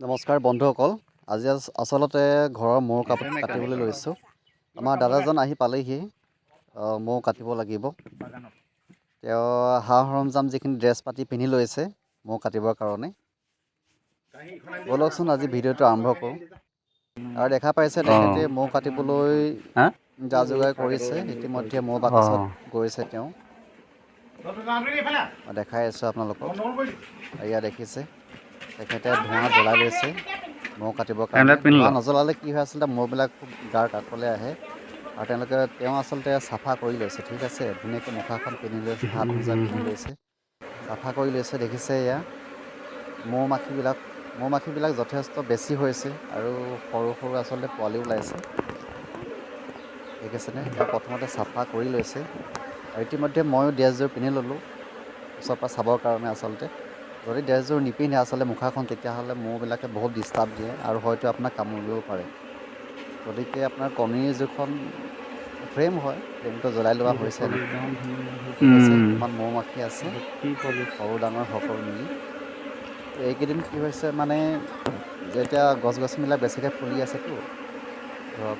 নমস্কাৰ বন্ধুসকল আজি আচ- আচলতে ঘৰৰ মৌ কাপ কাটিবলৈ লৈছোঁ। আমাৰ দাদাজন আহি পালেহি। মৌ কাটিব লাগিব। তেওঁ সা সৰঞ্জাম যিখিনি ড্ৰেছ পাতি পিন্ধি লৈছে মৌ কাটিবৰ কাৰণে। ব'লকচোন আজি ভিডিঅ'টো আৰম্ভ কৰোঁ। আৰু দেখা পাইছে তেখেতে মৌ কাটিবলৈ? যা যোগাৰ কৰিছে। ইতিমধ্যে মৌ বাকচত গৈছে তেওঁ। দেখাই আছোঁ আপোনালোকক। এয়া দেখিছে। তেখেতে ধোঁৱা জ্বলাই লৈছে। মৌ কাটিবৰ কাৰণে। ধোঁৱা। নজ্বলালে কি হয় আচলতে মৌবিলাক খুব গাৰ কাষলৈ আহে। আৰু তেওঁলোকে তেওঁ আচলতে চাফা কৰি লৈছে। ঠিক আছে ধুনীয়াকৈ মুখাখন পিন্ধি লৈছে হাত মোজা পিন্ধি লৈছে। চাফা কৰি লৈছে দেখিছে এয়া। মৌ মাখিবিলাক মৌ মাখিবিলাক যথেষ্ট বেছি হৈছে আৰু সৰু সৰু আচলতে পোৱালি ওলাইছে। দেখিছেনে তেওঁ প্ৰথমতে চাফা কৰি লৈছে। আৰু ইতিমধ্যে ময়ো ড্ৰেছযোৰ পিন্ধি ল'লোঁ। ওচৰৰ পৰা চাবৰ কাৰণে আচলতে। যদি ড্ৰেছযোৰ নিপিন্ধে আচলতে মুখাখন তেতিয়াহ'লে মৌবিলাকে বহুত ডিষ্টাৰ্ব দিয়ে আৰু হয়তো আপোনাক কামুৰিবও পাৰে। গতিকে আপোনাৰ কণীৰ যিখন ফ্ৰেম হয় ফ্ৰেমটো জ্বলাই লোৱা হৈছে। ঠিক ইমান মৌ মাখি আছে সৰু ডাঙৰ সকলো মিলি। তো এইকেইদিন কি হৈছে মানে যেতিয়া গছ গছনিবিলাক বেছিকৈ ফুলি আছেতো ধৰক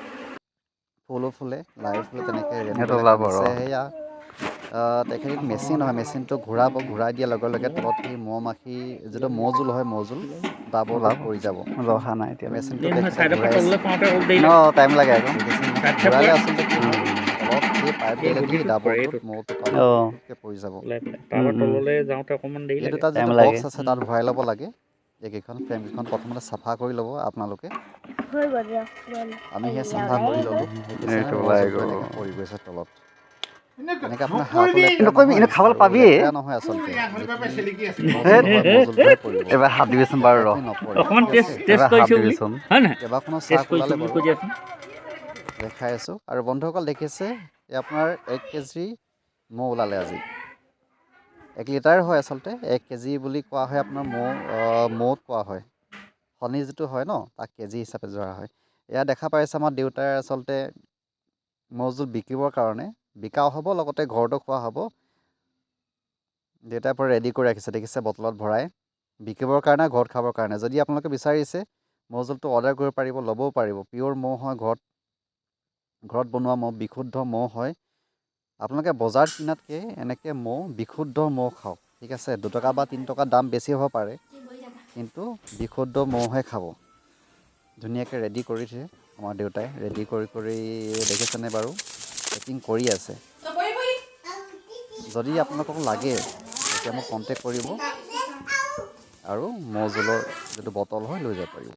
ফুলো ফুলে লাই ফুলে তেনেকৈ সেয়া। আহ, তেখেতে মেচিন হয় মেচিনটো ঘূৰাব ঘূৰাই দিয়াৰ লগে লগে তলত সেই মৌ মাখি যিটো মৌজোল হয় মৌজোল ডাবৰ ওলাব। পৰি যাব। ৰখা নাই এতিয়া। মেচিনটো ন টাইম লাগে আকৌ। ঘূৰালে আচলতে কি হয় তলত সেই পাইপ এই দিলেদি গুটিটোত পৰে, ডাবৰটোত এইটোত। মৌটো অঁ। তলকৈ পৰি যাব। ওলাই পেলাই। তাৰ উম, উম। তললৈ যাওঁতে অকণমান দেৰি এই লাগে। দুটা টাইম যিটো লাগে। বক্স আছে তাত ভৰাই ল'ব লাগে। এইকেইখন ফ্ৰেমকেইখন প্ৰথমতে চাফা কৰি ল'ব আপোনালোকে। আমি সেই চাফা কৰি ল'লোঁ। এইটো ওলাই গ'ল। এনেকৈ পৰি গৈছে তলত। খাবলৈ পাবিয়ে। বেয়া নহয় আচলতে। হেৎ। মৌজোলটোহে পৰিব। এবাৰ হাত দিবিচোন বাৰু ৰ। আপুনি নপৰে, অকণমান ঠিক টেষ্ট আছে? টেষ্ট এবাৰ হাত কৰিছোঁ বুলি। দিবিচোন। হয় নহয় কেইবাখনো চাহ টেষ্ট কৰিছোঁ ওলালে বুলি বাৰু কৈ দিয়াচোন দেখাই আছোঁ। আৰু বন্ধুসকল দেখিছে এই আপোনাৰ এক কেজি মৌ ওলালে আজি। এক লিটাৰ হয় আচলতে এক কেজি বুলি কোৱা হয় আপোনাৰ মৌ আহ, মৌত কোৱা হয়। শনি যিটো হয় ন তাক কেজি হিচাপে ধৰা হয়। এয়া দেখা পাইছে আমাৰ দেউতাই আচলতে মৌজোল বিকিবৰ কাৰণে। বিকাও হ'ব লগতে ঘৰতো খোৱা হ'ব। দেউতাই পৰা ৰেডি কৰি ৰাখিছে দেখিছে বটলত ভৰাই। বিকিবৰ কাৰণে ঘৰত খাবৰ কাৰণে। যদি আপোনালোকে বিচাৰিছে মৌজোলটো অৰ্ডাৰ কৰিব পাৰিব ল'বও পাৰিব। পিয়'ৰ মৌ হয় ঘৰত। ঘৰত বনোৱা মৌ বিশুদ্ধ মৌ হয়। আপোনালোকে বজাৰত কিনাতকৈ এনেকৈ মৌ বিশুদ্ধ মৌ খাওক। ঠিক আছে দুটকা বা তিনি টকা দাম বেছি হ'ব পাৰে কিন্তু বিশুদ্ধ মৌহে খাব। ধুনীয়াকৈ ৰেডি কৰিছে আমাৰ দেউতাই ৰেডি কৰি কৰি দেখিছেনে বাৰু? পেকিং কৰি আছে। যদি আপোনালোকক লাগে, তেতিয়া মোক কণ্টেক্ট কৰিব। আৰু মৌজোলৰ যিটো বটল হয়, লৈ যাব পাৰিব।